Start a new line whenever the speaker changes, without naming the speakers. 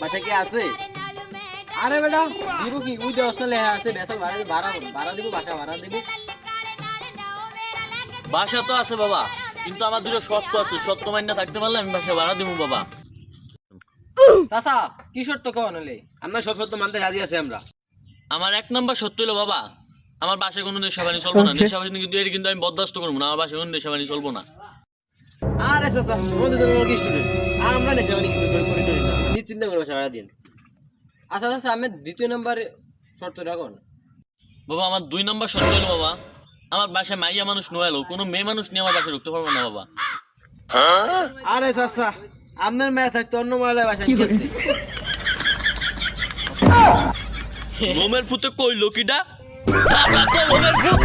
বাসা কি আছে
আরে ভাড়া ভাড়া দিব বাসা ভাড়া
বাসা তো আছে বাবা কিন্তু আমার দুটো সত্য আছে সত্য মান্য থাকতে পারলে আমি বাসা ভাড়া দিব বাবা
চাচা কি শর্ত কেমন হলে?
আমরা সব সত্য মানতে রাজি আছি আমরা।
আমার এক নম্বর সত্য হলো বাবা আমার বাসায় কোনো নেশাবানি চলবো না। নেশাবানি কিন্তু এর কিন্তু আমি বরদাস্ত করব না আমার বাসায় কোনো নেশাবানি চলবো না।
আরে চাচা আমাদের তো লোক স্টুডেন্ট আমরা নেশা মানে কিছু করে করি টরি না। নিশ্চিন্ত করে বাসা ভাড়া দিন
আচ্ছা চাচা আমি দ্বিতীয় নম্বর শর্ত রাখুন
বাবা আমার দুই নম্বর সত্য হলো বাবা আমার বাসায় মাইয়া মানুষ নোয়ালো কোনো মেয়ে মানুষ নিয়ে আমার বাসায় ঢুকতে পারব না বাবা।
আরে চাচা আপনার মেয়ে থাকতো অন্য মহিলার বাসা কি করতে
লোমের ফুতে কইলো কিডা? লোমের ফুট